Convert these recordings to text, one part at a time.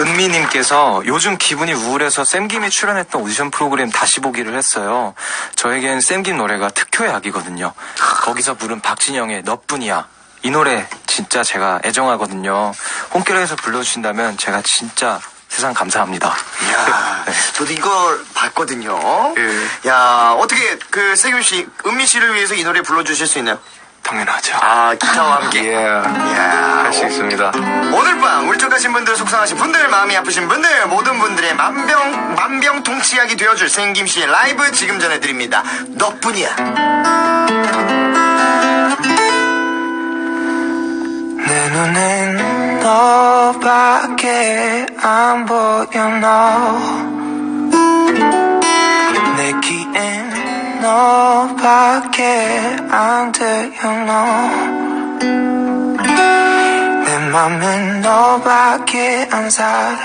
은미님께서 요즘 기분이 우울해서 쌤김이 출연했던 오디션 프로그램 다시 보기를 했어요. 저에겐 쌤김 노래가 특효의 악이거든요. 거기서 부른 박진영의 너뿐이야. 이 노래 진짜 제가 애정하거든요. 홈케어에서 불러주신다면 제가 진짜 세상 감사합니다. 이야, 네. 저도 이걸 봤거든요. 예. 야, 어떻게 그 세균 씨, 은미 씨를 위해서 이 노래 불러주실 수 있나요? 당연하죠. 아, 기타와 함께. 예. 이야, 할수 있습니다. 오늘 밤 울적하신 분들, 속상하신 분들, 마음이 아프신 분들, 모든 분들의 만병 만병통치약이 되어줄 생김 씨의 라이브 지금 전해드립니다. 너뿐이야. 내 눈엔 너밖에 안 보여 너내 귀엔 너밖에 안 들려 너내 맘엔 너밖에 안 살아.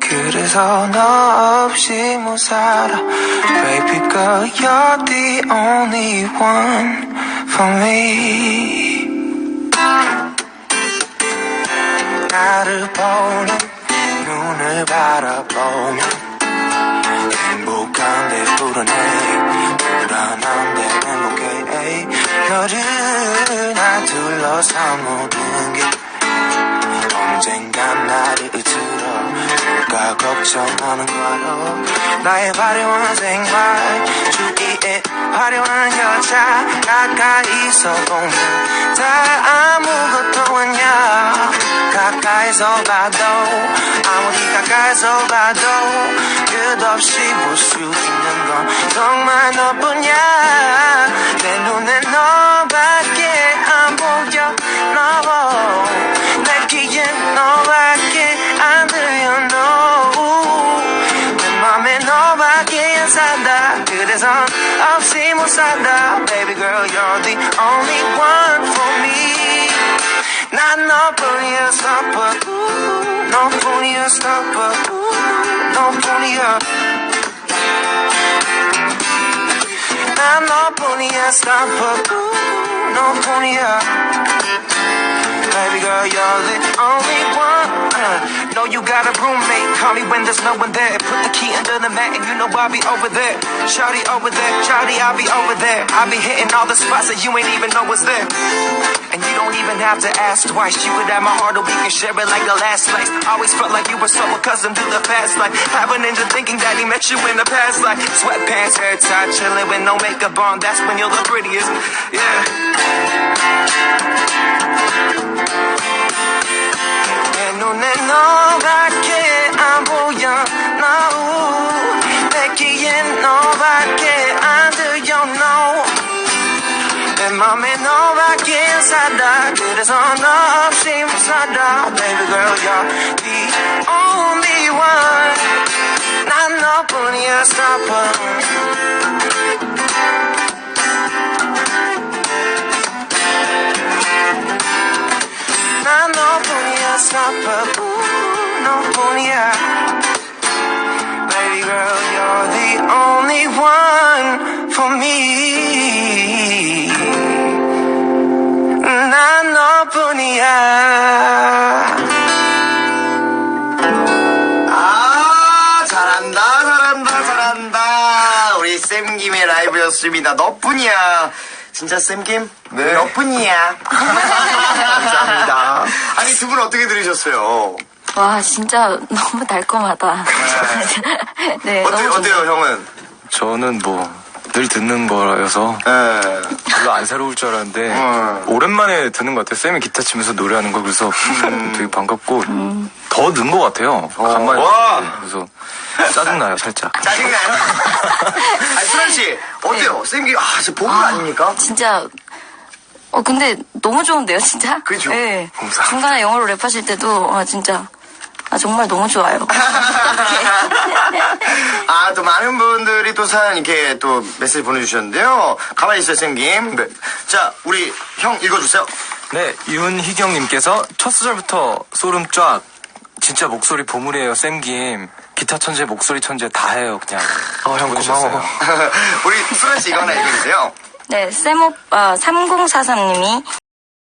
그래서 너 없이 못 살아. Baby girl you're the only one for me. 나를 보는 눈을 바라보면 행복한데 불안해. 불안한데 행복해. 너를 나 둘러싼 모든 게 언젠간 나를 으트러 누가 걱정하는 거로. 나의 화려한 생활 주위에 화려한 여자 가까이서 보면 다 아무것도 아냐 가까이서 봐도 아무리 가까이서 봐도 끝없이 볼 수 있는 건 정말 너뿐 없이 못 산다 Baby girl you're the only one for me 난 너뿐이야 stopper 너뿐이야 stopper 너뿐이야 난 너뿐이야 stopper 너뿐이야 Baby girl, you're the only one. Uh, know you got a roommate. Call me when there's no one there. Put the key under the mat, and you know I'll be over there. Shawty over there, Shawty, I'll be over there. I'll be hitting all the spots that you ain't even know was there. And you don't even have to ask twice. You could have my heart, or we can share it like the last place. Always felt like you were so accustomed to the fast life. Having into thinking that he met you in the past life. Sweatpants, hair tied, chilling with no makeup on. That's when you're the prettiest. Yeah. 내 맘에 너밖에 안 살아 그래서 너 없이 못 살아 Baby girl you're the only one 난 너뿐이야 stopper 난 너뿐이야 stopper 우, 너뿐이야 라이브였습니다. 너뿐이야. 진짜 쌤김? 네. 너뿐이야. 감사합니다. 아니, 두 분 어떻게 들으셨어요? 와 진짜 너무 달콤하다. 네, 어때, 너무 어때요. 형은? 저는 뭐 늘 듣는 거여서 예. 별로 안 새로울 줄 알았는데 어. 오랜만에 듣는 것 같아요. 쌤이 기타 치면서 노래하는 거 그래서 되게 반갑고 더는 것 같아요. 간만에 와. 듣는데. 그래서 짜증나요 살짝. 짜증나요? 수란씨, 어때요? 쌤김, 아, 진짜 복음 아닙니까? 진짜 어 근데 너무 좋은데요 진짜? 그죠? 네. 감사합니다. 중간에 영어로 랩하실 때도 아 진짜 아 정말 너무 좋아요. 아, 또 많은 분들이 또 사연 이렇게 또 메시지 보내주셨는데요. 가만히 있어요, 쌤김. 네. 자, 우리 형 읽어주세요. 네, 윤희경님께서 첫 소절부터 소름 쫙. 진짜 목소리 보물이에요, 쌤김. 기타 천재, 목소리 천재 다 해요, 그냥. 어, 형. 고마워. 우리 수란씨 이거 하나 읽어주세요. 네, 쌤 오빠 3043님이